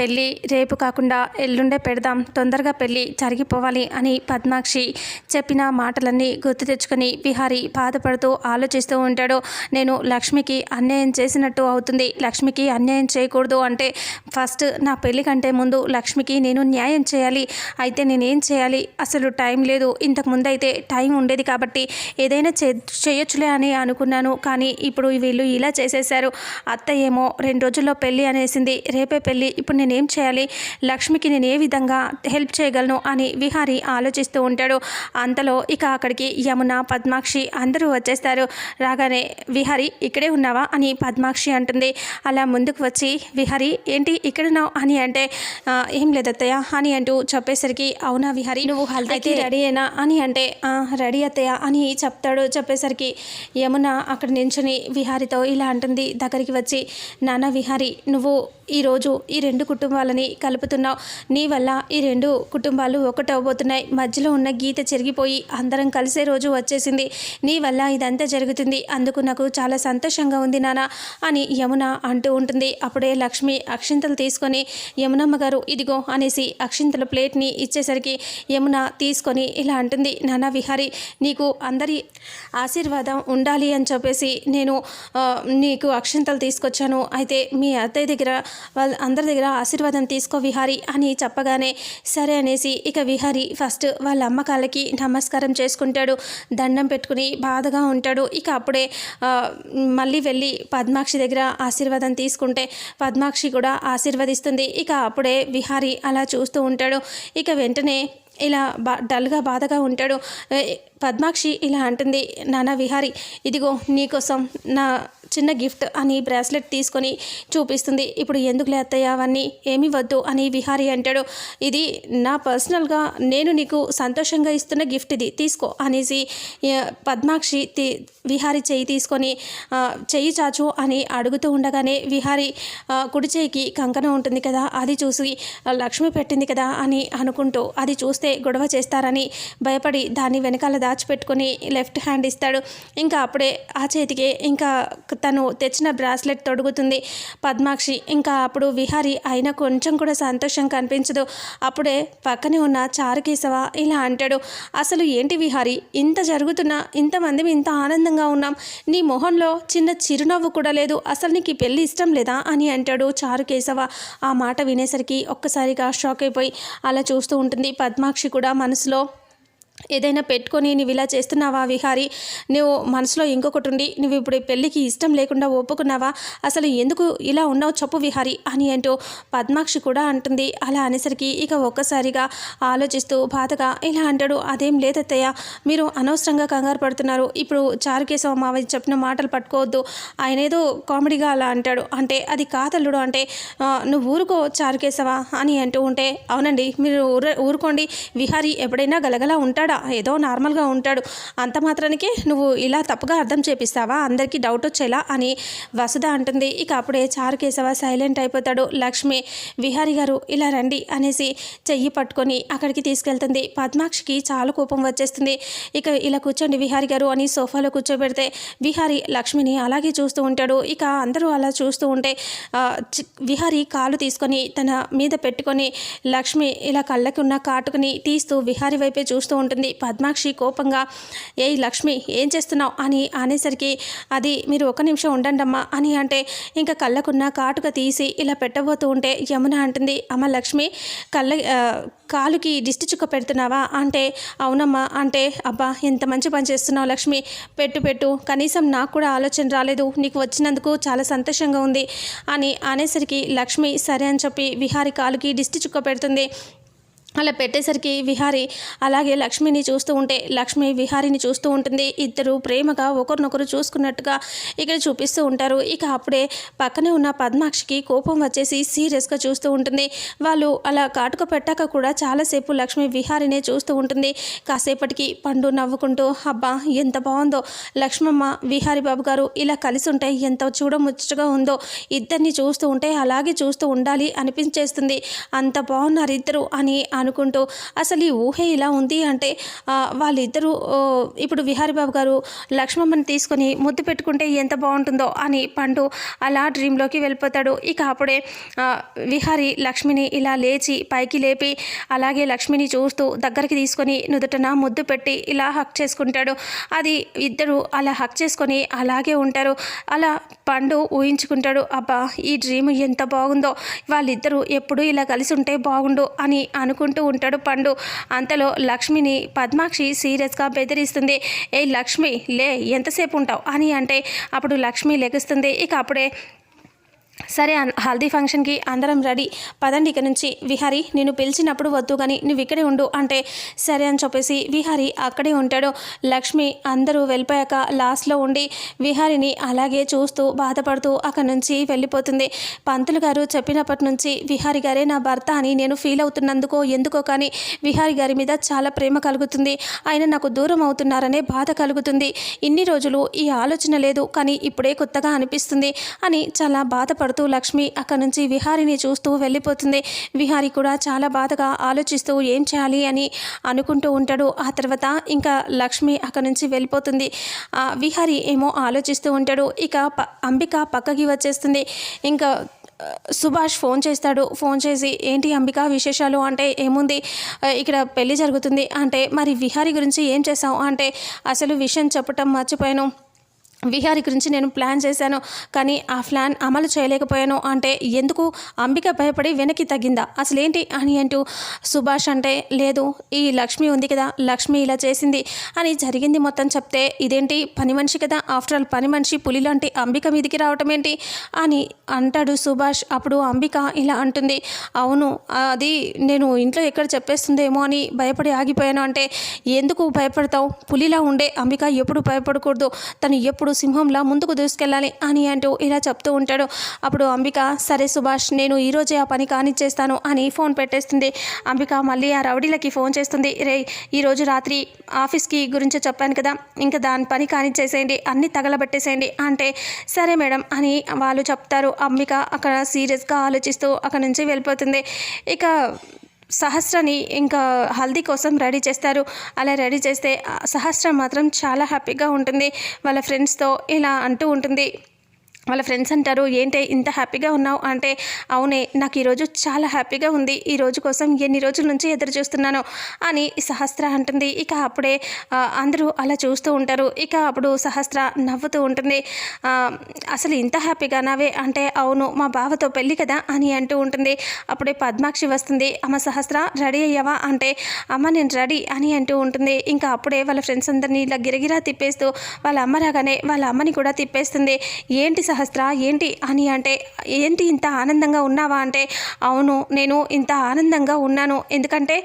పెళ్ళి రేపు కాకుండా ఎల్లుండే పెడదాం తొందరగా పెళ్ళి జరిగిపోవాలి అని పద్మాక్షి చెప్పిన మాటలన్నీ గుర్తు తెచ్చుకొని విహారి బాధపడుతూ ఆలోచిస్తూ ఉంటాడు. నేను లక్ష్మికి అన్యాయం చేసినట్టు అవుతుంది. లక్ష్మికి అన్యాయం చేయకూడదు అంటే ఫస్ట్ నా పెళ్ళి కంటే ముందు లక్ష్మికి నేను న్యాయం చేయాలి. అయితే నేనేం చేయాలి? అసలు టైం లేదు. ఇంతకు ముందు అయితే టైం ఉండేది కాబట్టి ఏదైనా చే చేయొచ్చులే అని అనుకున్నాను. కానీ ఇప్పుడు వీళ్ళు ఇలా చేసేశారు. అత్త ఏమో రెండు రోజుల్లో పెళ్ళి అనేసింది. రేపే పెళ్ళి. ఇప్పుడు నేను చేయాలి? లక్ష్మికి నేను ఏ విధంగా హెల్ప్ చేయగలను అని విహారి ఆలోచిస్తూ ఉంటాడు. అంతలో ఇక అక్కడికి యమున పద్మాక్షి అందరూ వచ్చేస్తారు. రాగానే విహారి ఇక్కడే ఉన్నావా? అని పద్మాక్షి అంటుంది. అలా ముందుకు వచ్చి విహారి ఏంటి ఇక్కడున్నావు అని అంటే "ఆ, ఏం లేదత్తయ్య అని అంటూ చెప్పేసరికి అవునా విహారి నువ్వు హల్దీకి రెడీ అయినా? అని అంటే "ఆ, రెడీ అత్తయ్య అని చెప్తాడు. చెప్పేసరికి యమున అక్కడ నించుని విహారితో ఇలా అంటుంది. దగ్గరికి వచ్చి నాన్న విహారి నువ్వు ఈరోజు ఈ రెండు కుటుంబాలని కలుపుతున్నావు. నీ వల్ల ఈ రెండు కుటుంబాలు ఒకటవబోతున్నాయి మధ్యలో ఉన్న గీత చెరిగిపోయి అందరం కలిసే రోజు వచ్చేసింది. నీ వల్ల ఇదంతా జరుగుతుంది. అందుకు నాకు చాలా సంతోషంగా ఉంది నాన్న అని యమున అంటూ ఉంటుంది. అప్పుడే లక్ష్మి అక్షింతలు తీసుకొని యమునమ్మ గారు ఇదిగో అనేసి అక్షింతల ప్లేట్ని ఇచ్చేసరికి యమున తీసుకొని ఇలా అంటుంది. నాన్న విహారి నీకు అందరి ఆశీర్వాదం ఉండాలి అని చెప్పేసి నేను నీకు అక్షింతలు తీసుకొచ్చాను. అయితే మీ అత్తయ్య దగ్గర వాళ్ళ అందరి దగ్గర ఆశీర్వాదం తీసుకో విహారి అని చెప్పగానే సరే అనేసి ఇక విహారి ఫస్ట్ వాళ్ళ అమ్మ కాళ్ళకి నమస్కారం చేసుకుంటాడు. దండం పెట్టుకుని బాధగా ఉంటాడు. ఇక అప్పుడే మళ్ళీ వెళ్ళి పద్మాక్షి దగ్గర ఆశీర్వాదం తీసుకుంటే పద్మాక్షి కూడా ఆశీర్వదిస్తుంది. ఇక అప్పుడే విహారి అలా చూస్తూ ఉంటాడు. ఇక వెంటనే ఇలా బా డల్గా బాధగా ఉంటాడు. పద్మాక్షి ఇలా అంటుంది నానా విహారి ఇదిగో నీకోసం నా చిన్న గిఫ్ట్ అని బ్రాస్లెట్ తీసుకొని చూపిస్తుంది. ఇప్పుడు ఎందుకు అత్తయ్య అవన్నీ ఏమి వద్దు అని విహారి అంటాడు. ఇది నా పర్సనల్గా నేను నీకు సంతోషంగా ఇస్తున్న గిఫ్ట్ ఇది తీసుకో అనేసి పద్మాక్షి విహారి చెయ్యి తీసుకొని చెయ్యి చాచు అని అడుగుతూ ఉండగానే విహారి కుడి చేయికి కంకణం ఉంటుంది కదా అది చూసి లక్ష్మి పెట్టింది కదా అని అనుకుంటూ అది చూస్తే గొడవ చేస్తారని భయపడి దాన్ని వెనకాల దాచిపెట్టుకొని లెఫ్ట్ హ్యాండ్ ఇస్తాడు. ఇంకా అప్పుడే ఆ చేతికి ఇంకా తను తెచ్చిన బ్రాస్లెట్ తొడుగుతుంది. పద్మాక్షి ఇంకా అప్పుడు విహారి అయినా కొంచెం కూడా సంతోషం కనిపించదు. అప్పుడే పక్కనే ఉన్న చారుకేశవ ఇలా అంటాడు అసలు ఏంటి విహారి ఇంత జరుగుతున్నా ఇంతమంది ఇంత ఆనందంగా ఉన్నాం. నీ మొహంలో చిన్న చిరునవ్వు కూడా లేదు. అసలు నీకు పెళ్ళి ఇష్టం లేదా? అని అంటాడు చారుకేశవ. ఆ మాట వినేసరికి ఒక్కసారిగా షాక్ అయిపోయి అలా చూస్తూ ఉంటుంది. పద్మాక్షి కూడా మనసులో ఏదైనా పెట్టుకొని నువ్వు ఇలా చేస్తున్నావా విహారి? నువ్వు మనసులో ఇంకొకటి ఉండి నువ్వు ఇప్పుడు పెళ్ళికి ఇష్టం లేకుండా ఒప్పుకున్నావా? అసలు ఎందుకు ఇలా ఉన్నావు చెప్పు విహారి అని అంటూ పద్మాక్షి కూడా అంటుంది. అలా అనేసరికి ఇక ఒక్కసారిగా ఆలోచిస్తూ బాధగా ఇలా అంటాడు అదేం లేదత్తయ్య. మీరు అనవసరంగా కంగారు పడుతున్నారు. ఇప్పుడు చారుకేశవ మావయ్య చెప్పిన మాటలు పట్టుకోవద్దు. ఆయన ఏదో కామెడీగా అలా అంటాడు. అంటే అది కాతల్లుడు అంటే నువ్వు ఊరుకో చారుకేశవ అని అంటూ ఉంటే అవునండి మీరు ఊర ఊరుకోండి. విహారి ఎప్పుడైనా గలగలా ఉంటాడు. ఏదో నార్మల్గా ఉంటాడు. అంత మాత్రానికే నువ్వు ఇలా తప్పుగా అర్థం చేపిస్తావా? అందరికీ డౌట్ వచ్చేలా అని వసుధ అంటుంది. ఇక అప్పుడే చారుకేశవ సైలెంట్ అయిపోతాడు. లక్ష్మి విహారి గారు ఇలా రండి అనేసి చెయ్యి పట్టుకొని అక్కడికి తీసుకెళ్తుంది. పద్మాక్షికి చాలా కోపం వచ్చేస్తుంది. ఇక ఇలా కూర్చోండి విహారి గారు అని సోఫాలో కూర్చోబెడితే విహారి లక్ష్మిని అలాగే చూస్తూ ఉంటాడు. ఇక అందరూ అలా చూస్తూ ఉంటే చి- విహారి కాలు తీసుకొని తన మీద పెట్టుకొని లక్ష్మి ఇలా కళ్ళకి ఉన్న కాటుకుని తీస్తూ విహారి వైపే చూస్తూ ఉంటుంది. పద్మాక్షి కోపంగా ఏ లక్ష్మి ఏం చేస్తున్నావు? అని అనేసరికి అది మీరు ఒక నిమిషం ఉండండమ్మా అని అంటే ఇంకా కళ్ళకున్న కాటుక తీసి ఇలా పెట్టబోతూ ఉంటే యమున అంటుంది అమ్మ లక్ష్మి కళ్ళ కాలుకి దిష్టి చుక్క పెడుతున్నావా? అంటే అవునమ్మా అంటే అబ్బా ఎంత మంచి పని చేస్తున్నావు లక్ష్మి పెట్టు పెట్టు కనీసం నాకు కూడా ఆలోచన రాలేదు నీకు వచ్చినందుకు చాలా సంతోషంగా ఉంది అని అనేసరికి లక్ష్మి సరే అని చెప్పి విహారి కాలుకి దిష్టి చుక్క పెడుతుంది. అలా పెట్టేసరికి విహారి అలాగే లక్ష్మిని చూస్తూ ఉంటే లక్ష్మి విహారిని చూస్తూ ఉంటుంది. ఇద్దరు ప్రేమగా ఒకరినొకరు చూసుకున్నట్టుగా ఇక్కడ చూపిస్తూ ఉంటారు. ఇక అప్పుడే పక్కనే ఉన్న పద్మాక్షికి కోపం వచ్చేసి సీరియస్గా చూస్తూ ఉంటుంది. వాళ్ళు అలా కాటుక పెట్టాక కూడా చాలాసేపు లక్ష్మి విహారీనే చూస్తూ ఉంటుంది. కాసేపటికి పండు నవ్వుకుంటూ అబ్బా ఎంత బాగుందో. లక్ష్మమ్మ విహారి బాబు గారు ఇలా కలిసి ఉంటే ఎంత చూడముచ్చటగా ఉందో. ఇద్దరిని చూస్తూ ఉంటే అలాగే చూస్తూ ఉండాలి అనిపించేస్తుంది. అంత బాగున్నారు ఇద్దరు అని అనుకుంటూ అసలు ఈ ఊహే ఇలా ఉంది అంటే వాళ్ళిద్దరూ ఇప్పుడు విహారీబాబు గారు లక్ష్మమ్మని తీసుకొని ముద్దు పెట్టుకుంటే ఎంత బాగుంటుందో అని పండు అలా డ్రీమ్లోకి వెళ్ళిపోతాడు. ఇక అప్పుడే విహారి లక్ష్మిని ఇలా లేచి పైకి లేపి అలాగే లక్ష్మిని చూస్తూ దగ్గరికి తీసుకొని నుదుటన ముద్దు పెట్టి ఇలా హక్ చేసుకుంటాడు. అది ఇద్దరు అలా హక్ చేసుకొని అలాగే ఉంటారు. అలా పండు ఊహించుకుంటాడు అబ్బా ఈ డ్రీమ్ ఎంత బాగుందో వాళ్ళిద్దరూ ఎప్పుడూ ఇలా కలిసి ఉంటే బాగుండు అని అనుకుంటూ ఉంటాడు. పండు అంతలో లక్ష్మిని పద్మాక్షి సీరియస్గా బెదిరిస్తుంది. ఏ లక్ష్మి లే ఎంతసేపు ఉంటావు? అని అంటే అప్పుడు లక్ష్మి లెగుస్తుంది. ఇక అప్పుడే సరే అన్- హల్దీ ఫంక్షన్కి అందరం రెడీ. పదండి ఇక నుంచి. విహారీ నేను పిలిచినప్పుడు వద్దు కానీ నువ్వు ఇక్కడే ఉండు అంటే సరే అని చెప్పేసి విహారి అక్కడే ఉంటాడు. లక్ష్మి అందరూ వెళ్ళిపోయాక లాస్ట్లో ఉండి విహారిని అలాగే చూస్తూ బాధపడుతూ అక్కడి నుంచి వెళ్ళిపోతుంది. పంతులు గారు చెప్పినప్పటి నుంచి విహారి గారే నా భర్త అని నేను ఫీల్ అవుతున్నందుకో ఎందుకో కానీ విహారి గారి మీద చాలా ప్రేమ కలుగుతుంది. ఆయన నాకు దూరం అవుతున్నారనే బాధ కలుగుతుంది. ఇన్ని రోజులు ఈ ఆలోచన లేదు కానీ ఇప్పుడే కొత్తగా అనిపిస్తుంది అని చాలా బాధపడుతూ లక్ష్మి అక్కడి నుంచి విహారిని చూస్తూ వెళ్ళిపోతుంది. విహారి కూడా చాలా బాధగా ఆలోచిస్తూ ఏం చేయాలి అని అనుకుంటూ ఉంటాడు. ఆ తర్వాత ఇంకా లక్ష్మి అక్కడి నుంచి వెళ్ళిపోతుంది. ఆ విహారి ఏమో ఆలోచిస్తూ ఉంటాడు. ఇక ప అంబిక పక్కకి వచ్చేస్తుంది. ఇంకా సుభాష్ ఫోన్ చేస్తాడు. ఫోన్ చేసి ఏంటి అంబిక విశేషాలు? అంటే ఏముంది? ఇక్కడ పెళ్ళి జరుగుతుంది. అంటే మరి విహారి గురించి ఏం చేసావు అంటే అసలు విషయం చెప్పటం మర్చిపోయాను. విహారి గురించి నేను ప్లాన్ చేశాను కానీ ఆ ప్లాన్ అమలు చేయలేకపోయాను. అంటే ఎందుకు? అంబిక భయపడి వెనక్కి తగ్గిందా? అసలు ఏంటి అని అంటూ సుభాష్ అంటే లేదు ఈ లక్ష్మి ఉంది కదా లక్ష్మి ఇలా చేసింది అని జరిగింది మొత్తం చెప్తే ఇదేంటి పని మనిషి కదా? ఆఫ్టర్ ఆల్ పని మనిషి పులి లాంటి అంబిక మీదికి రావటం ఏంటి అని అంటాడు సుభాష్. అప్పుడు అంబిక ఇలా అంటుంది అవును అది నేను ఇంట్లో ఎక్కడ చెప్పేస్తుందేమో అని భయపడి ఆగిపోయాను. అంటే ఎందుకు భయపడతావు? పులిలా ఉండే అంబిక ఎప్పుడు భయపడకూడదు. తను ఎప్పుడు సింహంలా ముందుకు దూసుకెళ్ళాలి అని అంటూ ఇలా చెప్తూ ఉంటాడు. అప్పుడు అంబిక సరే సుభాష్ నేను ఈరోజే ఆ పని కానిచ్చేస్తాను అని ఫోన్ పెట్టేస్తుంది. అంబిక మళ్ళీ ఆ రౌడీలకి ఫోన్ చేస్తుంది. రే ఈరోజు రాత్రి ఆఫీస్కి గురించి చెప్పాను కదా ఇంకా దాని పని కానిచ్చేసేయండి అన్నీ తగలబెట్టేసేయండి అంటే సరే మేడం అని వాళ్ళు చెప్తారు. అంబిక అక్కడ సీరియస్గా ఆలోచిస్తూ అక్కడ నుంచి వెళ్ళిపోతుంది. ఇక సహస్రని ఇంకా హల్దీ కోసం రెడీ చేస్తారు. అలా రెడీ చేస్తే సహస్ర మాత్రం చాలా హ్యాపీగా ఉంటుంది. వాళ్ళ ఫ్రెండ్స్తో ఇలా అంటూ ఉంటుంది. వాళ్ళ ఫ్రెండ్స్ అంటారు ఏంటి ఇంత హ్యాపీగా ఉన్నావు? అంటే అవునే నాకు ఈరోజు చాలా హ్యాపీగా ఉంది. ఈ రోజు కోసం ఎన్ని రోజుల నుంచి ఎదురు చూస్తున్నాను అని సహస్ర అంటుంది. ఇక అప్పుడే అందరూ అలా చూస్తూ ఉంటారు. ఇక అప్పుడు సహస్ర నవ్వుతూ ఉంటుంది. అసలు ఇంత హ్యాపీగా నావే అంటే అవును మా బావతో పెళ్ళి కదా అని అంటూ ఉంటుంది. అప్పుడే పద్మాక్షి వస్తుంది. అమ్మ సహస్ర రెడీ అయ్యావా? అంటే అమ్మ నేను రెడీ అని అంటూ ఉంటుంది. ఇంకా అప్పుడే వాళ్ళ ఫ్రెండ్స్ అందరినీ ఇలా గిరగిరా తిప్పేస్తూ వాళ్ళ అమ్మ రాగానే వాళ్ళ అమ్మని కూడా తిప్పేస్తుంది. ఏంటి సహస్ర ఏంటి అని అంటే ఏంటి ఇంత ఆనందంగా ఉన్నావా? అంటే అవును నేను ఇంత ఆనందంగా ఉన్నాను. ఎందుకంటే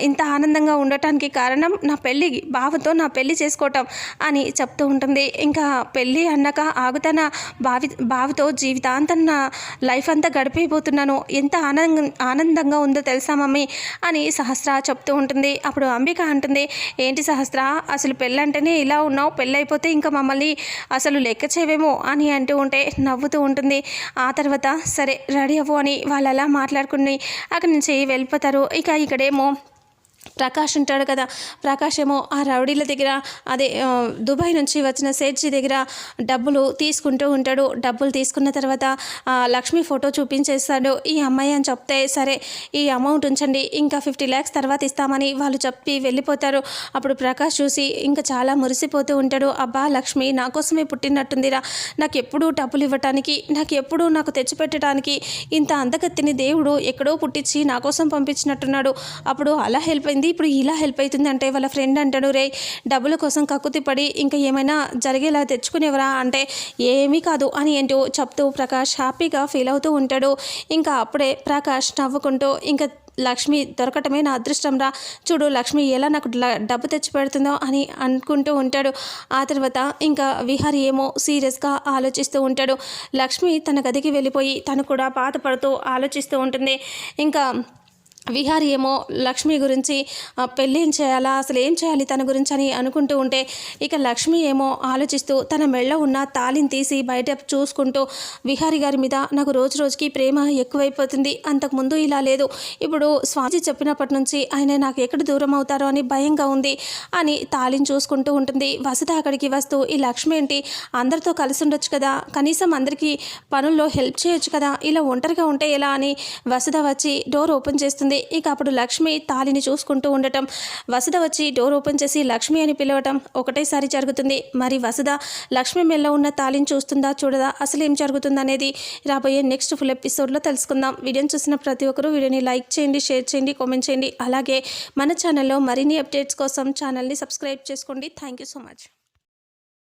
ఇంత ఆనందంగా ఉండటానికి కారణం నా పెళ్ళి బావతో నా పెళ్ళి చేసుకోవటం అని చెప్తూ ఉంటుంది. ఇంకా పెళ్ళి అన్నాక ఆగుతాన బావి బావతో జీవితాంతం నా లైఫ్ అంతా గడిపిపోతున్నాను ఎంత ఆనంద ఆనందంగా ఉందో తెలుసా మమ్మీ? అని సహస్ర చెప్తూ ఉంటుంది. అప్పుడు అంబిక అంటుంది ఏంటి సహస్ర అసలు పెళ్ళంటేనే ఇలా ఉన్నావు? పెళ్ళైపోతే ఇంకా మమ్మల్ని అసలు లెక్క చేయవేమో? అని అంటూ ఉంటే నవ్వుతూ ఉంటుంది. ఆ తర్వాత సరే రెడీ అవ్వు అని వాళ్ళు అలా మాట్లాడుకుని అక్కడి నుంచి వెళ్ళిపోతారు. ఇక ఇక్కడేమో ప్రకాష్ ఉంటాడు కదా. ప్రకాష్ ఏమో ఆ రౌడీల దగ్గర అదే దుబాయ్ నుంచి వచ్చిన సేట్జీ దగ్గర డబ్బులు తీసుకుంటూ ఉంటాడు. డబ్బులు తీసుకున్న తర్వాత లక్ష్మి ఫోటో చూపించేస్తాడు. ఈ అమ్మాయి అని చెప్తే సరే ఈ అమౌంట్ ఉంచండి ఇంకా ఫిఫ్టీ ల్యాక్స్ తర్వాత ఇస్తామని వాళ్ళు చెప్పి వెళ్ళిపోతారు. అప్పుడు ప్రకాష్ చూసి ఇంకా చాలా మురిసిపోతూ ఉంటాడు. అబ్బా లక్ష్మి నా కోసమే పుట్టినట్టుందిరా. నాకు ఎప్పుడూ డబ్బులు ఇవ్వటానికి నాకు ఎప్పుడూ నాకు తెచ్చిపెట్టడానికి ఇంత అందగత్తిని దేవుడు ఎక్కడో పుట్టించి నా కోసం పంపించినట్టున్నాడు. అప్పుడు అలా హెల్ప్ అయిపోయింది ఇప్పుడు ఇలా హెల్ప్ అవుతుంది అంటే వాళ్ళ ఫ్రెండ్ అంటాడు రే డబ్బుల కోసం కక్కుతి పడి ఇంకా ఏమైనా జరిగేలా తెచ్చుకునేవరా? అంటే ఏమీ కాదు అని ఏంటో చెప్తూ ప్రకాష్ హ్యాపీగా ఫీల్ అవుతూ ఉంటాడు. ఇంకా అప్పుడే ప్రకాష్ నవ్వుకుంటూ ఇంకా లక్ష్మి దొరకటమే నా అదృష్టం రా. చూడు లక్ష్మి ఎలా నాకు డబ్బు తెచ్చి పెడుతుందో అని అనుకుంటూ ఉంటాడు. ఆ తర్వాత ఇంకా విహారి ఏమో సీరియస్గా ఆలోచిస్తూ ఉంటాడు. లక్ష్మి తన గదికి వెళ్ళిపోయి తను కూడా బాధపడుతూ ఆలోచిస్తూ ఉంటుంది. ఇంకా విహారి ఏమో లక్ష్మి గురించి పెళ్ళేం చేయాలా అసలు ఏం చేయాలి తన గురించి అని అనుకుంటూ ఉంటే ఇక లక్ష్మి ఏమో ఆలోచిస్తూ తన మెళ్ళ ఉన్న తాళిని తీసి బయట చూసుకుంటూ విహారి గారి మీద నాకు రోజు రోజుకి ప్రేమ ఎక్కువైపోతుంది. అంతకుముందు ఇలా లేదు. ఇప్పుడు స్వామి చెప్పినప్పటి నుంచి ఆయన నాకు ఎక్కడ దూరం అవుతారో అని భయంగా ఉంది అని తాళిని చూసుకుంటూ ఉంటుంది. వసత అక్కడికి వస్తూ ఈ లక్ష్మి ఏంటి? అందరితో కలిసి ఉండొచ్చు కదా? కనీసం అందరికీ పనుల్లో హెల్ప్ చేయొచ్చు కదా? ఇలా ఒంటరిగా ఉంటే ఎలా? అని వసత వచ్చి డోర్ ఓపెన్ చేస్తుంది. ఇక అప్పుడు లక్ష్మి తాళిని చూసుకుంటూ ఉండటం. వసుధ వచ్చి డోర్ ఓపెన్ చేసి లక్ష్మి అని పిలవటం ఒకటేసారి జరుగుతుంది. మరి వసుధ లక్ష్మి మెల్ల ఉన్న తాళిని చూస్తుందా చూడదా? అసలు ఏం జరుగుతుంది అనేది రాబోయే నెక్స్ట్ ఫుల్ ఎపిసోడ్లో తెలుసుకుందాం. వీడియోని చూసిన ప్రతి ఒక్కరూ వీడియోని లైక్ చేయండి షేర్ చేయండి కామెంట్ చేయండి. అలాగే మన ఛానల్లో మరిన్ని అప్డేట్స్ కోసం ఛానల్ని సబ్స్క్రైబ్ చేసుకోండి. Thank you so much